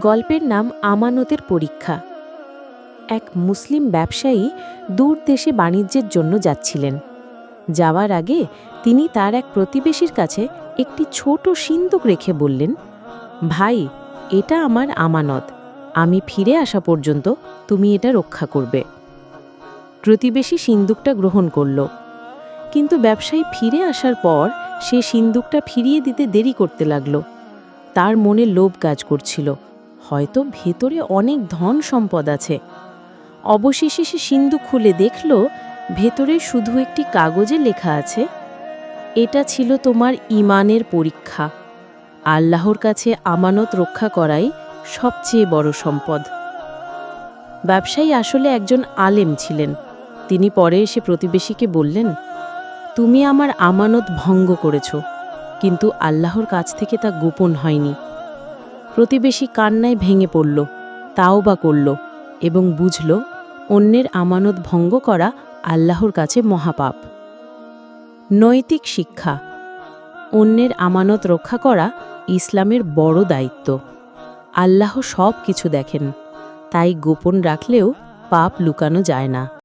গল্পের নাম আমানতের পরীক্ষা। এক মুসলিম ব্যবসায়ী দূর দেশে বাণিজ্যের জন্য যাচ্ছিলেন। যাওয়ার আগে তিনি তার এক প্রতিবেশীর কাছে একটি ছোট সিন্দুক রেখে বললেন, ভাই, এটা আমার আমানত। আমি ফিরে আসা পর্যন্ত তুমি এটা রক্ষা করবে। প্রতিবেশী সিন্দুকটা গ্রহণ করল। কিন্তু ব্যবসায়ী ফিরে আসার পর সে সিন্দুকটা ফিরিয়ে দিতে দেরি করতে লাগল। তার মনে লোভ কাজ করছিল। হয়তো ভেতরে অনেক ধন সম্পদ আছে। অবশেষে সে সিন্ধু খুলে দেখল, ভেতরে শুধু একটি কাগজে লেখা আছে, এটা ছিল তোমার ইমানের পরীক্ষা। আল্লাহর কাছে আমানত রক্ষা করাই সবচেয়ে বড় সম্পদ। ব্যবসায়ী আসলে একজন আলেম ছিলেন। তিনি পরে এসে প্রতিবেশীকে বললেন, তুমি আমার আমানত ভঙ্গ করেছ, কিন্তু আল্লাহর কাছ থেকে তা গোপন হয়নি। প্রতিবেশী কান্নায় ভেঙে পড়ল, তাও বা করল এবং বুঝল অন্যের আমানত ভঙ্গ করা আল্লাহর কাছে মহাপাপ। নৈতিক শিক্ষা, অন্যের আমানত রক্ষা করা ইসলামের বড় দায়িত্ব। আল্লাহ সব কিছু দেখেন, তাই গোপন রাখলেও পাপ লুকানো যায় না।